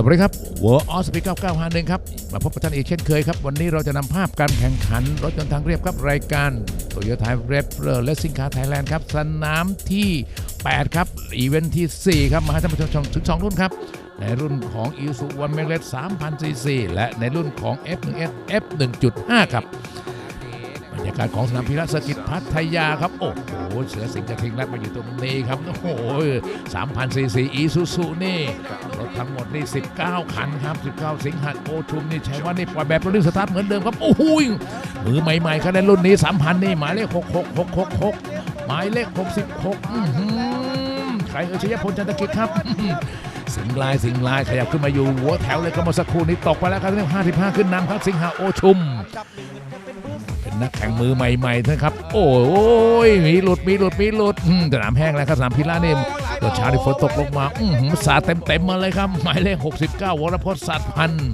สวัสดีครับ World of Speed 9951ครับ มาพบกับท่านอีกเช่นเคยครับ วันนี้เราจะนำภาพการแข่งขัน รถยนต์ทางเรียบครับ รายการ Toyota r e p r e Racing Car Thailand ครับ สนามที่ 8 ครับ อีเวนท์ที่ 4 ครับ มาให้ท่านผู้ชมชมถึง 2 รุ่นครับ ในรุ่นของ i s u z u One m e g l e t 3,000 cc และในรุ่นของ F1S F1.5 ครับ ยากาศของสนามพิรัสกิจพัทยาครับ โอ้โห เสือสิงห์กระทิงแรดมาอยู่ตรงนี้ครับ โอ้โห3,000ซีซีอีซูซูนี่ รถทั้งหมดนี่ 19 คันครับ 19 สิงหาโอชุมนี่ใช้ว่านี่ปล่อยแบบรุ่นสตาร์ทเหมือนเดิมครับ โอ้โหมือใหม่ๆก็ได้รุ่นนี้ 3,000 นี่ หมายเลข 66666 หมายเลข 66อื้อหือใครเออชยพลจันทกิจครับสิงลายสิงลายขยับขึ้นมาอยู่หัวแถวเลยก็มื่อสักครู่นี้ตกไปแล้วครับเรื่อง55 ขึ้นนำครับสิงหาโอชุม นักแข่งมือใหม่ๆนะครับ โอ้ยมีหลุดมีหลุดมีหลุดสนามแห้งแล้วครับสนามพิล่าเนี่ยตอนเช้าที่ฝนตกลงมาอือหือสาดเต็มๆมาเลยครับ หมายเลข 69 วรพจน์สัตพันธ์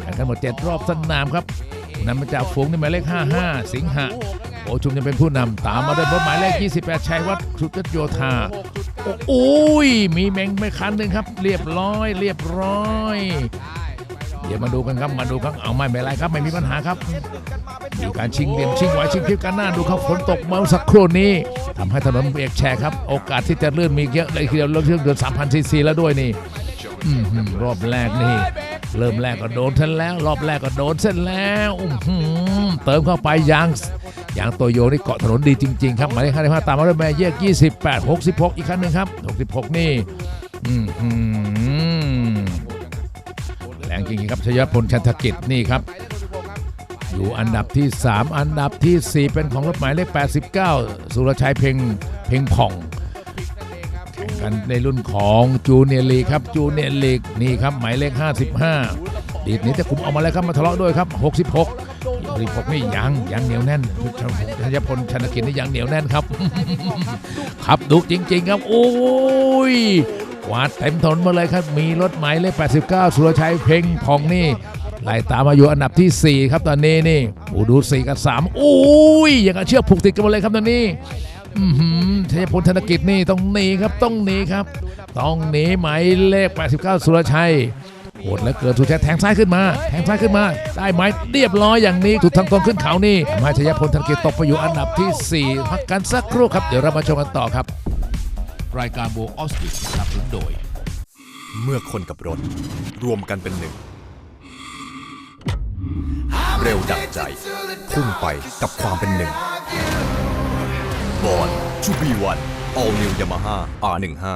แข่งกันหมด 7 รอบสนามครับนำมาจากฝูงนี่หมายเลข 55 สิงหะโอชุมจะเป็นผู้นำตามมาด้วยรถหมายเลข 28 ชัยวัฒน์สุทธโยธาโอ้ยมีแมงไม่คันหนึ่งครับ เรียบร้อย เรียบร้อย ดี๋ยวมาดูกันครับมาดูครับเอาไม่เป็นไรครับไม่มีปัญหาครับมีการชิงเหลี่ยมชิงไหวชิงพลิบกันหน้าดูครับฝนตกเมื่อสักครู่นี้ทำให้ถนนเอกแชร์ครับ โอกาสที่จะลื่นมีเยอะเลยทีเดียวเรื่องเครื่องยนต์3,000ซีซีแล้วด้วยนี่อรอบแรกนี่ เริ่มแรกก็โดนเส้นแล้ว รอบแรกก็โดนเส้นแล้วอืเติมเข้าไปยางยางโตโยนี่เกาะถนนดีจริง ๆ ครับหมายเลข55ตามมาด้วยแม่แยก28 66อีกครั้งหนึ่งครับ66นี่อื้อหือแรงจริงๆครับชยพลชันธกิจนี่ครับ อยู่อันดับที่ 3 อันดับทีสี่ 4 เป็นของรถหมายเลข 89 สุรชัยเพ่งเพ่งผ่องแข่งกันในรุ่นของจูเนียร์ลีกครับจูเนียร์ลีกนี่ครับหมายเลข 55 ดีดนี้จะคุมเอามาแล้วครับมาทะเลาะด้วยครับ 66 66นี่ยังยังเหนียวแน่นชยพลชันธกิจนี่ยังเหนียวแน่นครับขับดุจริง ๆ ครับโอ้ย วาดเต็มถนนมาเลยครับ มีรถหมายเลข 89 สุรชัยเพ่งพองนี่ไล่ตามมาอยู่อันดับที่ 4 ครับตอนนี้นี่อ้ดู4กับ3โอ้ยอย่างกับเชือกผูกติดกันมาเลยครับตอนนี้อือหือชัยพลธนกิจนี่ต้องหนีครับต้องหนีครับ ต้องหนีหมายเลข 89 สุรชัยโหดแล้วเกิดถูกแทงซ้ายขึ้นมา แทงซ้ายขึ้นมา ได้ไหมเรียบร้อยอย่างนี้ถูกทางตรงขึ้นเขานี่ทำให้ชัยพลธนกิจตกไปอยู่อันดับที่ 4 พักกันสักครู่ครับ เดี๋ยวเรามาชมกันต่อครับ รายการโบออสติสนับสนุนโดย เมื่อคนกับรถ รวมกันเป็นหนึ่ง เร็วดังใจ พุ่งไปกับความเป็นหนึ่งบอลชูบีวัน All New Yamaha R15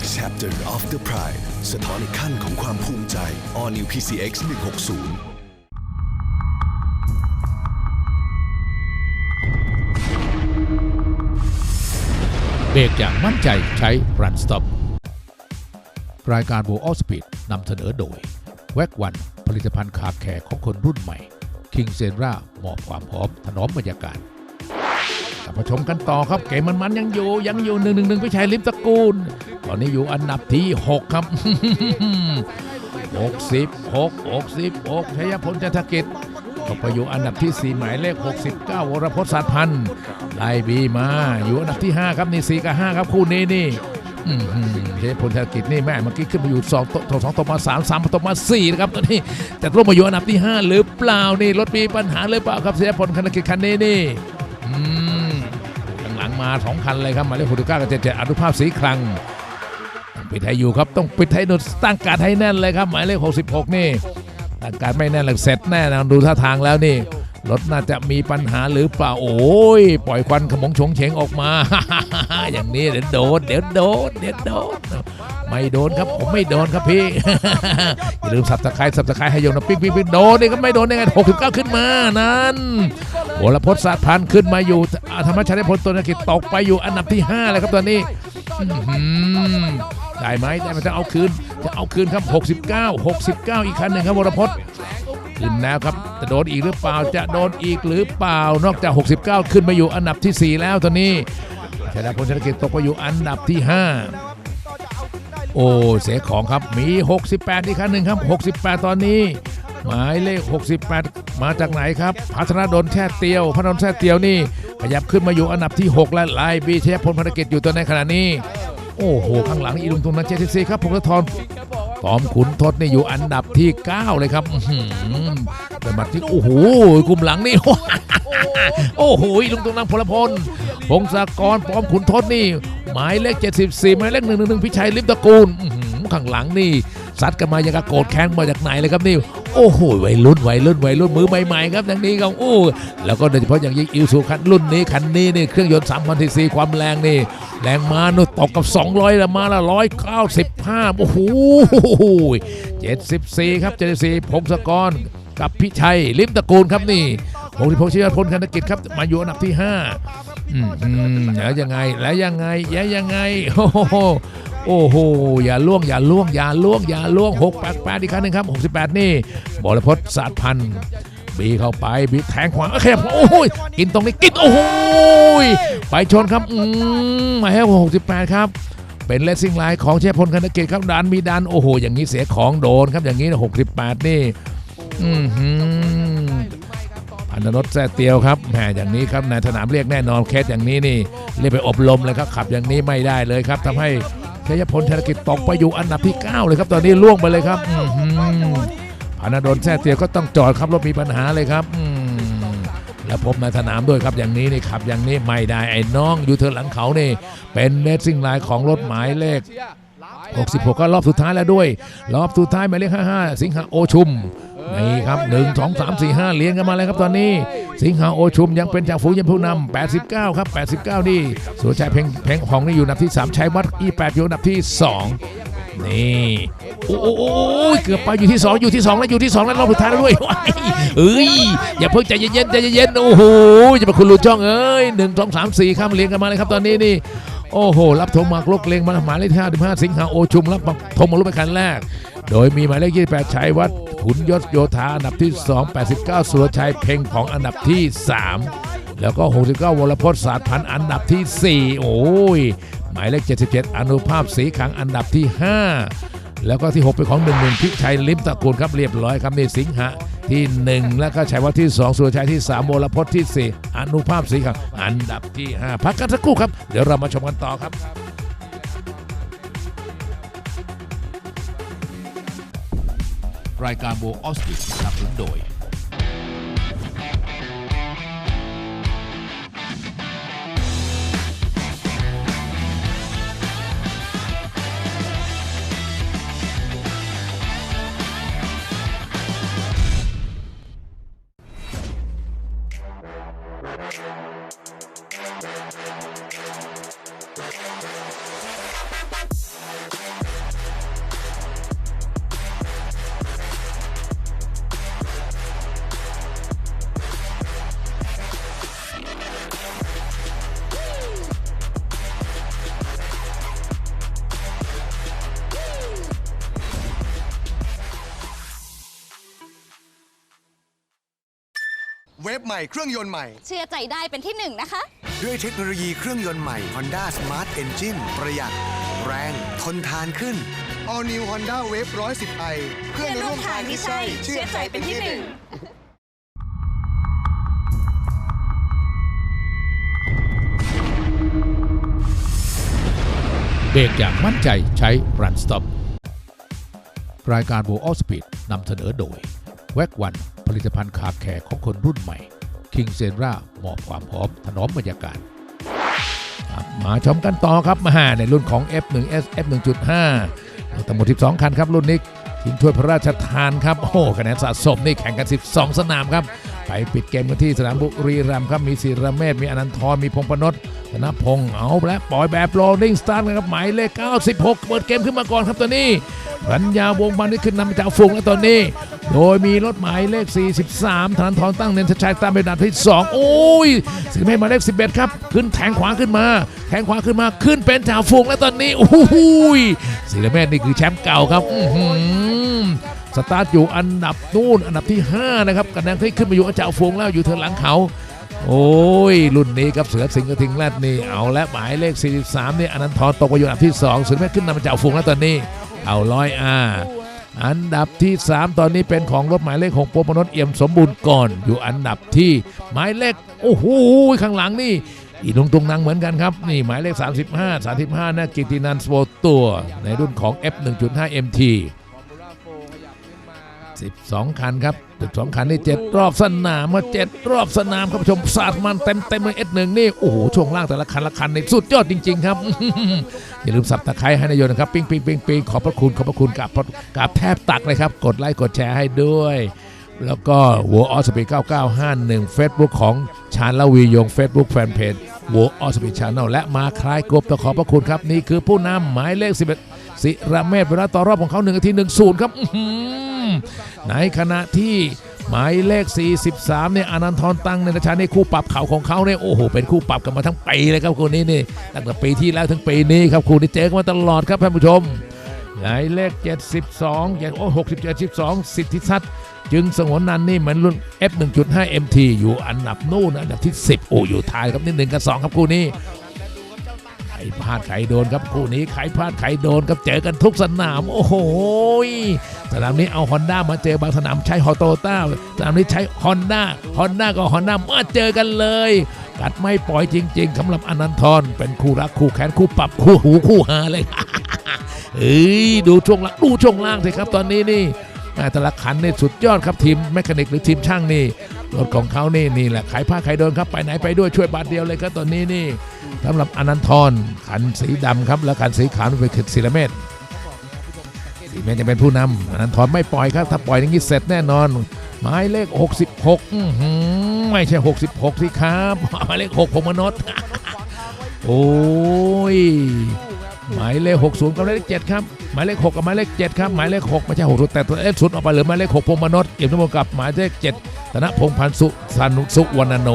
next chapter of the pride สะท้อนอีกขั้นของความภูมิใจ All New PCX 160เบรกอย่างมั่นใจใช้ Run Stop รายการ w o r l d Speed นำเสนอโดย แวกวันผลิตภัณฑ์คาแคร์ของคนรุ่นใหม่ King s e n r a มอบความหอมถนอมบรรยากาศ กลับมาชมกันต่อครับเกมมันๆยังอยู่ยังอยู่หนึ่งหนึ่งหนึ่งพิชัยลิมตระกูล ตอนนี้อยู่อันดับที่ 6 ครับ66 66ชัยพลจันทกิจตกไปอยู่อันดับที่ 4 หมายเลข 69 วรพจน์สัตพันธ์ไล่บีมาอยู่อันดับที่ 5 ครับนี่4กับ 5 ครับคู่นี้นี่อืมอืมเทพพลธนกิจนี่แม่เมื่อกี้ขึ้นมาอยู่สองตกสองตกมาสามสามตมาสี่นะครับตอนนี้จะลงมาอยู่อันดับที่5หรือเปล่านี่รถมีปัญหาหรือเปล่าครับเทพพลธนกิจคันนี้นี่อื มาสองคันเลยครับหมายเลขหกสิบเก้ากับเจ็ดเจ็ดอนุภาพสีคลังปิดไทยอยู่ครับต้องปิดไทยนุดตั้งการให้แน่นเลยครับหมายเลข66นี่ตั้งการไม่แน่นหลักเสร็จแน่นอนดูท่าทางแล้วนี่ รถน่าจะมีปัญหาหรือเปล่าโอ้ย ปล่อยควันขมงโฉงเฉงออกมา อย่างนี้เดี๋ยวโดนเดี๋ยวโดนเดี๋ยวโดนไม่โดนครับผมไม่โดนครับพี่อย่าลืมสับตะไคร้สับตะไคร้ให้โยนนะปิ๊งปิ๊งปิ๊งโดนนี่ก็ไม่โดนได้ไงหกสิบเก้าขึ้นมานั้นโอลพศาสตร์พันขึ้นมาอยู่ธรรมชาติพลตัวนักกิจตกไปอยู่อันดับที่5เลยครับตอนนี้ได้ไหมได้ไหมจะเอาคืนจะเอาคืนครับ 69 69 อีกคันหนึ่งครับวรพจน์ ขึ้นแล้วครับจะโดนอีกหรือเปล่าจะโดนอีกหรือเปล่านอกจาก 69 ขึ้นมาอยู่อันดับที่ 4 แล้วตอนนี้ชนะพลชนกิจตกไปอยู่อันดับที่ 5 โอ้เสียของครับมี 68 อีกครั้งหนึ่งครับ 68 ตอนนี้ หมายเลข 68 มาจากไหนครับ พัฒนาดลแช่เตียวพัฒนาดแช่เตียวนี่ขยับขึ้นมาอยู่อันดับที่ 6 และลายบีเชฟพลภารกิจอยู่ตัวในขณะนี้ โอ้โหข้างหลังอีลุงตุงนันเจทีซีครับพงศธร ปอมขุนทศนี่อยู่อันดับที่ 9 เลยครับหืแต่มาที่โอ้โหกลุ่มหลังนี่โอ้โหลุงตรงนังพลพลพงศกรปอมขุนทศนี่ หมายเลข 74 หมายเลข111พิชัยลิมตะกูลข้างหลังนี่ซัดกันมาอย่างกับโกรธแค้นมาจากไหนเลยครับนี่ โอ้โหวัยรุ่นวัยรุ่นวัยรุ่นมือใหม่ๆครับอย่างนี้ครับโอ้แล้วก็โดยเฉพาะอย่างยิ่งอิวซูคันรุ่นนี้คันนี้นี่เครื่องยนต์3,000ซีซีความแรงนี่แรงม้านุตกกับ 200 ละมาละ195โอ้โห74 ครับ74พงศกรกับพิชัยลิมตระกูลครับนี่พงศิพงศ์ชิยพลคณกิจครับ มาอยู่อันดับที่5อืมอืมแล้วยังไงแล้วยังไงแล้วยังไงโอ้โห โอ้โห อย่าล่วงอย่าล่วงอย่าล่วงอย่าล่วงหกแปดแปดอีกครั้งหนึ่งครับหกสิบแปดนี่บรพศศาสตร์พันธ์บีเข้าไปบีแทงขวาโอเคโอ้โหกินตรงนี้กินโอ้โหไปชนครับอืมมาให้หกสิบแปดครับ เป็นเลสซิ่งไลน์ของเชฟพลคณกิจครับดันมีดันโอ้โห อย่างนี้เสียของโดนครับอย่างนี้หกสิบแปดนี่อือหือพันธนท์แซ่เตียวครับแหมอย่างนี้ครับในสนามเรียกแน่นอนเคสอย่างนี้นี่เรียกไปอบรมเลยครับขับอย่างนี้ไม่ได้เลยครับทำให้ ชัยพลธนกิจตกไปอยู่อันดับที่ 9 เลยครับ ตอนนี้ล่วงไปเลยครับพานธนแท้เตียวก็ต้องจอดครับรถมีปัญหาเลยครับแล้วพบในสนามด้วยครับอย่างนี้นี่ขับอย่างนี้ไม่ได้ไอ้น้องอยู่เธอหลังเขานี่เป็นเลสซิ่งไลน์ของรถหมายเลข 66 ก็รอบสุดท้ายแล้วด้วย รอบสุดท้ายหมายเลข 55 สิงหาโอชุมนี่ครับ 1 2 3 4 5 เลี้ยงกันมาเลยครับตอนนี้ สิงหาโอชุมยังเป็นจากฝูงยังผู้นำ89 ครับ 89 นี่สุรชัยเพ่งเพ่งของนี่อยู่อันดับที่ 3 ชัยวัดอี8อยู่อันดับที่ 2นี่โอ้โอ้โอ้เกือบไปอยู่ที่ 2 อยู่ที่ 2 แล้วอยู่ที่ 2 แล้วรอบสุดท้ายแล้วด้วยว้ายเอ้ยอย่าเพิ่งใจเย็นๆใจเย็นๆโอ้โหจะมาคุณลูกจ้องเอ้ย1 2 3 4ครับเลี้ยงกันมาเลยครับตอนนี้นี่ โอ้โห รับธงมากลกเลงมาหมายเลข55 สิงหาโอชุมรับธงมาลุกเป็นคันแรก โดยมีหมายเลข28ชัยวัดขุนยศโยธาอันดับที่ 2 89 สุรชัยเพ่งของอันดับที่ 3 แล้วก็ 69 วรพจน์ศาสตร์พันอันดับทีสี่4 โอ้ย หมายเลข 77 อนุภาพสีขังอันดับที่ 5 แล้วก็ที่ 6 เป็นของ1 1พิชัยลิมตะกูลครับเรียบร้อยครับนี่สิงหะ ที่ 1 แล้วก็ชัยวัฒน์ที่ 2 สุรชัยที่3โมลพจน์ที่ 4 อนุภาพสีขังอันดับที่ 5 พักกันสักครู่ครับ เดี๋ยวเรามาชมกันต่อครับรายการโบออสติสนับสนุนโดย เว็บใหม่เครื่องยนต์ใหม่ เชื่อใจได้เป็นที่หนึ่งนะคะ ด้วยเทคโนโลยีเครื่องยนต์ใหม่ Honda Smart Engine ประหยัด แรง ทนทานขึ้น All New Honda Wave 110i เพื่อนร่วมทางที่ใช่เชื่อใจเป็นที่หนึ่ง เบรกอย่างมั่นใจใช้ Run Stop รายการ w o r l d Speed นำเสนอโดยแวกวัน ผลิตภัณฑ์คาแคร์ของคนรุ่นใหม่ King s e n r a มอบความหอมถนอมบรรยากาศมาชมกันต่อครับมาในรุ่นของ F1S F1.5 ทั้งหมด 12 คันครับ รุ่นนี้ชิงถ้วยพระราชทานครับ โอ้คะแนนสะสมนี่แข่งกัน 12 สนามครับ ไปปิดเกมกันที่สนามบุรีรัมย์ครับ มีศิรเมธมีอนันทรมีพงษ์พนศธนพงษ์เอาและปล่อยแบบโรลลิ่งสตาร์ทนะครับ หมายเลข 96 เปิดเกมขึ้นมาก่อนครับตัวนี้รัญญาวงศ์บานนี่ขึ้นนำจากฝูงแล้วตอนนี้ โดยมีรถหมายเลข 43ธนาธรตั้งเน้นชัยตามเป็นอันดับที่ 2 โอ้ยศิรเมธหมายเลข 11 ครับ ขึ้นแทงขวาขึ้นมา แทงขวาขึ้นมาขึ้นเป็นจ่าฝูงแล้วตอนนี้โอ้โหยศิรเมธนี่คือแชมป์เก่าครับสตาร์ทอยู่อันดับนู่นอันดับที่ 5 นะครับกระแนงที่ขึ้นมาอยู่อันจ้าฟงแล้วอยู่เทางหลังเขา โอ้ย รุ่นนี้ครับเสือสิงห์กระทิงแรดนี่เอาและหมายเลข 43 นี่อนันทรตกไปอยู่อันดับที่2สุดแม่ขึ้นนำมาเจ้าฟงแล้วตอนนี้ เอาร้อยอา อันดับที่ 3 ตอนนี้เป็นของรถหมายเลข6โปรมนนท์เอี่ยมสมบูรณ์ก่อน อยู่อันดับที่หมายเลขโอ้โหข้างหลังนี่อีลุงตุงนังเหมือนกันครับ นี่หมายเลข 35 35น่ากิตินันสโวตัว ในรุ่นของ F 1.5 MT 12 คันครับ 12 คันนี่7รอบสนามมา7รอบสนามครับผู้ชมสาดมันเต็มเต็มเลย S1 นี่ โอ้โห ช่วงล่างแต่ละคันละคันนี่สุดยอดจริง ๆ ครับ อย่าลืมสับตะไคร้ให้นายโยนะครับ ปิ้งปิ้งปิ้งปิ้งขอบพระคุณ ขอบพระคุณกับกับแทบตักเลยครับ กดไลค์ กดแชร์ให้ด้วย แล้วก็หัวออสปี9951 Facebook ของชาญละวียง Facebook แฟนเพจหัวออสปีชาแนลและมาคลายกบต้องขอบพระคุณครับ นี่คือผู้นำหมายเลข11สิระเมธเวลาต่อรอบของเขา1นาที10 ครับอื้อหือ ในขณะที่หมายเลข 43 เนี่ยอนันทรตังในราชาในคู่ปรับเขาของเขาเนี่ยโอ้โหเป็นคู่ปรับกันมาทั้งปีเลยครับคู่นี้นี่ตั้งแต่ปีที่แล้วถึงปีนี้ครับคู่นี้เจอกันมาตลอดครับท่านผู้ชมหมายเลข 72อย่างโอ้67 12 สิทธิชัดจึงสงวนนันนี่เหมือนรุ่น F 1.5 MT อยู่อันดับนู่นอันดับที่ 10 โอ้อยู่ท้ายครับนี่หนึ่งกับสองครับคู่นี้ รพลาดใครโดนครับคู่นี้ใครพลาดใครโดนครับเจอกันทุกสนาม โอ้โหสนามนี้เอาฮอนด้ามาเจอบางสนามใช้ฮอโตต้าสนามนี้ใช้ฮอนด้าฮอนด้ากับฮอนด้ามาเจอกันเลย กัดไม่ปล่อยจริงๆสำหรับอนันทรเป็นคู่รักคู่แขนคู่ปรับคู่หูคู่หาเลยเอ้ยดูช่วงล่างดูช่วงล่างสิครับตอนนี้นี่อ่าแต่ละขันนี่สุดยอดครับทีมแมคานิกหรือทีมช่างนี่ รถของเขานี่นี่แหละขายผ้าขายโดนครับไปไหนไปด้วยช่วยบาทเดียวเลยครับตอนนี้นี่สำหรับอนันทรขันสีดำครับแล้วขันสีขาวเป็นคือศิลเมธศิลเมธจะเป็นผู้นำอนันทรไม่ปล่อยครับถ้าปล่อยอย่างนี้เสร็จแน่นอน หมายเลข 66อือหไม่ใช่ 66 สิครับหมายเลข6พงมนษโอ้ย หมายเลข60กับหมายเลข7ครับหมายเลข6กับหมายเลข7ครับหมายเลข6ไม่ใช่6แต่ตัวเอสุดออกไปเหลือหมายเลข6พงมนษเอี่ยมนโมกับหมายเลข7ธนพงพันสุสันุสุวรรณโน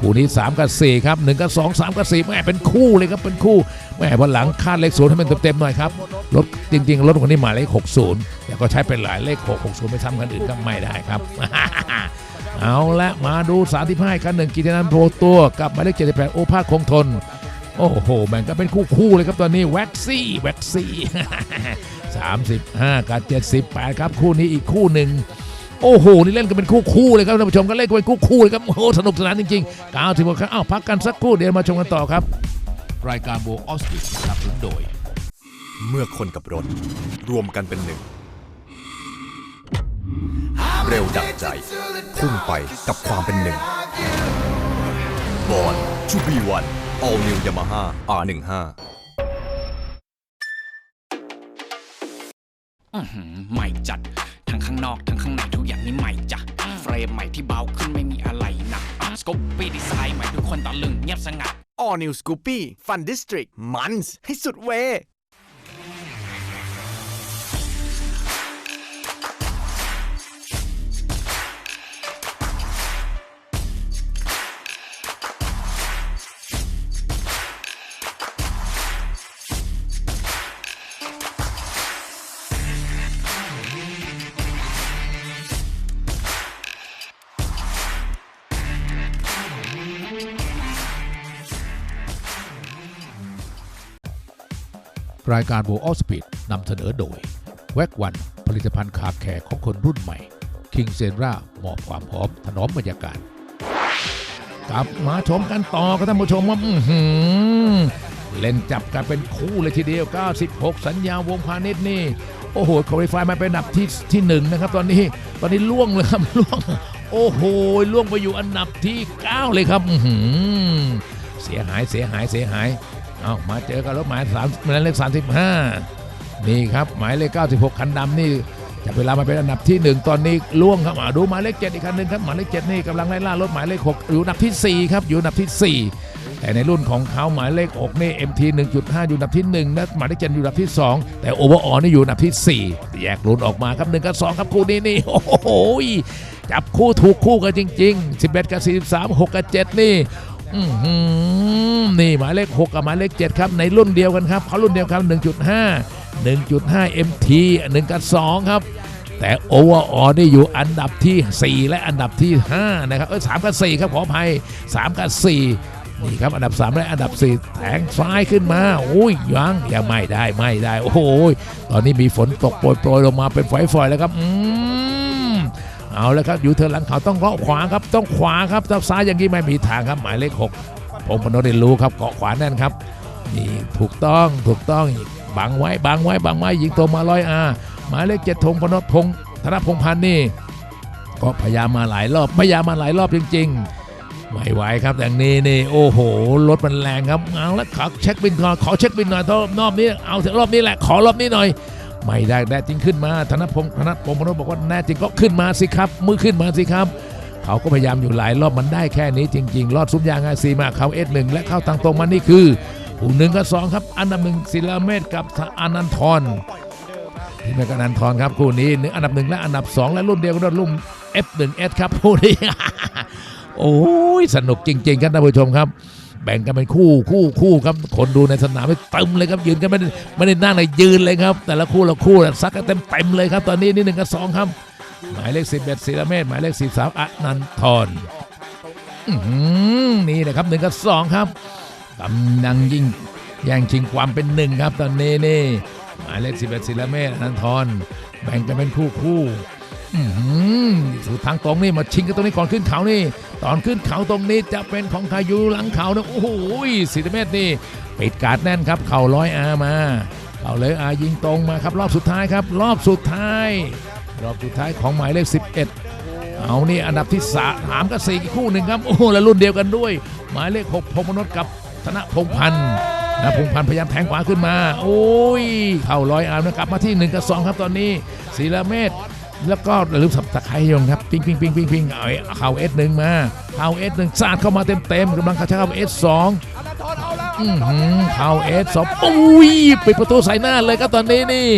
คู่นี้ 3 กับ 4 ครับ 1 กับ 2 3 กับ4แม่เป็นคู่เลยครับ เป็นคู่แม่วันหลังคาดเลขศูนย์ให้มันเต็มๆหน่อยครับรถจริง ๆ รถคนนี้หมายเลข60 แต่ก็ใช้เป็นหลายเลข 6 60 ไม่ซ้ำกันอื่นก็ไม่ได้ครับ เอาละมาดู35กันหนึ่งกิตนันโพตัวกับหมายเลข78โอภาสคงทน โอ้โหแบ่งกันเป็นคู่คู่เลยครับตอนนี้แว็กซี่แว็กซี่35 กับ 78 ครับคู่นี้อีกคู่หนึ่งโอ้โห นี่เล่นกันเป็นคู่คู่เลยครับท่านผู้ชมก็เล่นกันเป็นคู่คู่เลยครับ โอ้โห สนุกสนานจริงๆ90กว่าครั้งอ้าวพักกันสักครู่เดี๋ยวมาชมกันต่อครับ รายการโบออสติสสนับโดย เมื่อคนกับรถ รวมกันเป็นหนึ่ง เร็วดังใจ พุ่งไปกับความเป็นหนึ่งบอลชูบีวัน All New Yamaha R15 อื้อหือใหม่จัด ทั้งข้างนอกทั้งข้างในทุกอย่างนี่ใหม่จ้ะเฟรมใหม่ที่เบาขึ้นไม่มีอะไรหนักสกอปปี้ดีไซน์ใหม่ทุกคนตะลึงเงียบสงัด All New Scoopy Fun District มันส์ให้สุดเว รายการโบออสปีดนำเสนอโดยแว็กวันผลิตภัณฑ์คาแคร์ของคนรุ่นใหม่คิงเซนรามอบความหอมถนอมบรรยากาศกลับมาชมกันต่อครับท่านผู้ชมว่าอื้อหือเล่นจับกันเป็นคู่เลยทีเดียว 96 สัญญาวงพาณิชย์นี่ โอ้โหคอลิฟายมาเป็นอันดับที่ที่หนึ่งนะครับ ตอนนี้ตอนนี้ล่วงเลยครับล่วง โอ้โหล่วงไปอยู่อันดับที่ 9 เลยครับอื้อหือเสียหายเสียหายเสียหาย เอามาเจอกันรถหมายสามหมายเลข35นี่ครับหมายเลข96คันดำนี่จับเวลามาเป็นอันดับที่หนึ่งตอนนี้ล่วงครับอ่าดูหมายเลขเจ็ดอีกคันหนึ่งครับหมายเลขเจ็ดนี่กำลังไล่ล่ารถหมายเลขหกอยู่อันดับที่สี่ครับอยู่อันดับที่สี่แต่ในรุ่นของเขาหมายเลข6นี่ MT 1.5 อยู่อันดับที่1นะหมายเลข7อยู่อันดับที่ 2 แต่โอเวอร์ออนี่อยู่อันดับที่ 4 แยกรุ่นออกมาครับ1กับ2ครับคู่นี้นี่โอ้โหจับคู่ถูกคู่กันจริง ๆ 11 กับ 43 6 กับ 7 นี่อื้อหือ นี่หมายเลข6กับหมายเลข7ครับในรุ่นเดียวกันครับเขารุ่นเดียวกัน1.5 1.5 MT 1กับ2ครับ แต่โอเวอร์ออนี่อยู่อันดับที่ 4 และอันดับที่ 5 นะครับ เออสกับ4ครับขออภัย 3 กับ 4 นี่ครับอันดับ 3 และอันดับ 4แทงซ้ายขึ้นมาโอ้ยยังยังไม่ได้ไม่ได้ โอ้โหตอนนี้มีฝนตกโปรยๆลงมาเป็นฝอยๆแล้วครับอืม เอาแล้วครับอยู่เธอหลังเขาต้องเลาะขวาครับต้องขวาครับซ้ายอย่างนี้ไม่มีทางครับหมายเลขหกผมพนได้รู้ครับเกาะขวาแน่นครับนี่ถูกต้องถูกต้องบังไว้บังไว้บังไว้ยิงตัวมาร้อยอาหมายเลขเจ็ดธงพนพงธนพงพันนี่ก็พยายามมาหลายรอบพยายามมาหลายรอบจริง ๆ ไม่ไหวครับอย่างนี้นี่โอ้โหรถมันแรงครับเอาแล้วขอเช็คบินก่อนขอเช็คบินหน่อยรอบนี้เอาถอะรอบนี้แหละขอรอบนี้หน่อย ไม่ได้แน่จริงขึ้นมาธนพงศ์ธนพงศ์พนบอกว่าแน่จริงก็ขึ้นมาสิครับ มือขึ้นมาสิครับ เขาก็พยายามอยู่หลายรอบมันได้แค่นี้จริง ๆ รอดซุ้มยางไอซีมาเขาเอสหนึ่งและเข้าทางตรงมานี่คือผู้หนึ่งกับสองครับ อันดับหนึ่งศิลาเมธกับอนันทรที่เมกบอนันทรครับคู่นี้หนึ่งอันดับหนึ่งและอันดับสองและรุ่นเดียวกันรุ่น F1S ครับคู่นี้โอ้ยสนุกจริง ๆ ครับท่านผู้ชมครับ แบ่งกันเป็นคู่คู่คู่ครับคนดูในสนามไม่เต็มเลยครับยืนกันไม่ได้ไม่ได้นั่งเลยยืนเลยครับ แต่ละคู่ละคู่นะซักกันเต็มเต็มเลยครับ ตอนนี้นี่หนึ่งกับสองครับ หมายเลขสิบเอ็ดศิลเมธหมายเลขสิบสามอนันทรนี่นะครับหนึ่งกับสองครับกำลังยิ่งแย่งชิงความเป็นหนึ่งครับ ตอนนี้นี่หมายเลขสิบเอ็ดศิลเมธอนันทรแบ่งกันเป็นคู่คู่ สู่ทางตรงนี่มาชิงกันตรงนี้ก่อนขึ้นเขานี่ ตอนขึ้นเขาตรงนี้จะเป็นของใครอยู่หลังเขานะโอ้โหสิเมตรนี่ปิดการ์ดแน่นครับ เข่าร้อยอามาเข่าเลยอายิงตรงมาครับ รอบสุดท้ายครับ รอบสุดท้าย รอบสุดท้ายของหมายเลข 11 เอานี่อันดับที่สามกับสี่คู่หนึ่งครับโอ้แล้วรุ่นเดียวกันด้วย หมายเลข6พงมนษกับธนพงพันธ์นะพงพันธ์พยายามแทงขวาขึ้นมา โอ้ย เข่าร้อยอานะกลับมาที่ 1 กับ 2 ครับตอนนี้ศิลเมธ แล้วก็อย่าลืมสับตะไคร้ยงครับปิ้งปิ้งปิ้งปิ้งปิ้งเอาเข่าเอสหนึ่งมาเข่าเอสหนึ่งสาดเข้ามาเต็มเต็มกำลังเข้าเข้าเอสสองเข่าเอสสองปุ้ยปิดประตูใส่หน้าเลยครับตอนนี้นี่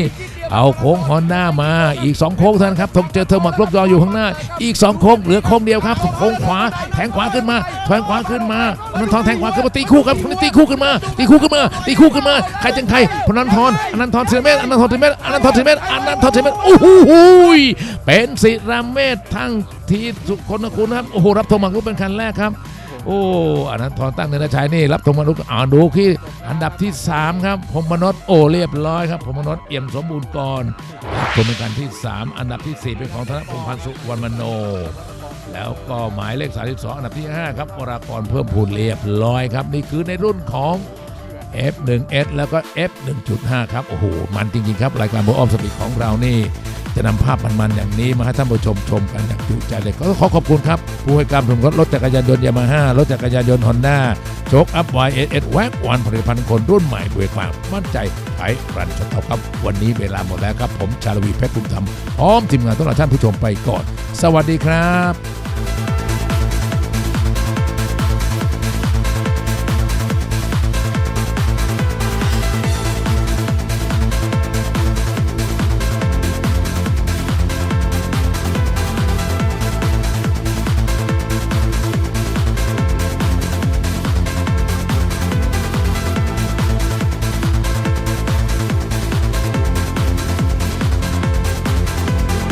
เอาโค้งฮอนด้ามาอีก 2 โค้งท่านครับทงเจอเธอหมักลบยออยู่ข้างหน้า อีก 2 โค้งเหลือโค้งเดียวครับโค้งขวาแทงขวาขึ้นมาแทงขวาขึ้นมาพนันทรแทงขวาขึ้นมาตีคู่ครับตีคู่ขึ้นมา ตีคู่ขึ้นมาตีคู่ขึ้นมาใครจังใครพนันทรอนันทรเซเมตอนันทรเซเมตอนันทรเซเมตอนันทรเซเมตโอ้โหเป็นศิรามเมธทั้งทีสุคนคุณครับโอ้โหรับธงหมักลุกเป็นคันแรกครับ โอ้อนันทรตั้งเนินชัยนี่รับธงมนุษย์อ่านดูที่อันดับที่ 3 ครับพมนษโอเรียบร้อยครับพมนษเอี่ยมสมบูรณ์ก่อนรับธงเป็นกันที่ 3 อันดับที่ 4 เป็นของธนพงษ์พันธ์สุวรรณมโน แล้วก็หมายเลข 32 อันดับที่ 5 ครับวรากรเพิ่มพูนเรียบร้อยครับ นี่คือในรุ่นของ F1S แล้วก็ F1.5 ครับ โอ้โห มันจริง ๆ ครับ รายการโบออมสปีดของเรานี่ จะนำภาพมันๆอย่างนี้มาให้ท่านผู้ชมชมกันอย่างจุใจเลยก็ขอขอบคุณครับ ผู้ให้การสมรสรถจักรยานยนต์ยามาฮ่ารถจักรยานยนต์ฮอนด้าโชคอัพ YSS แวกวันผลิตภัณฑ์คนรุ่นใหม่ด้วยความมั่นใจไปรันชนเท่าครับ วันนี้เวลาหมดแล้วครับ ผมชาลวีเพชรบุญธรรมพร้อมทีมงานต้อนรับท่านผู้ชมไปก่อน สวัสดีครับ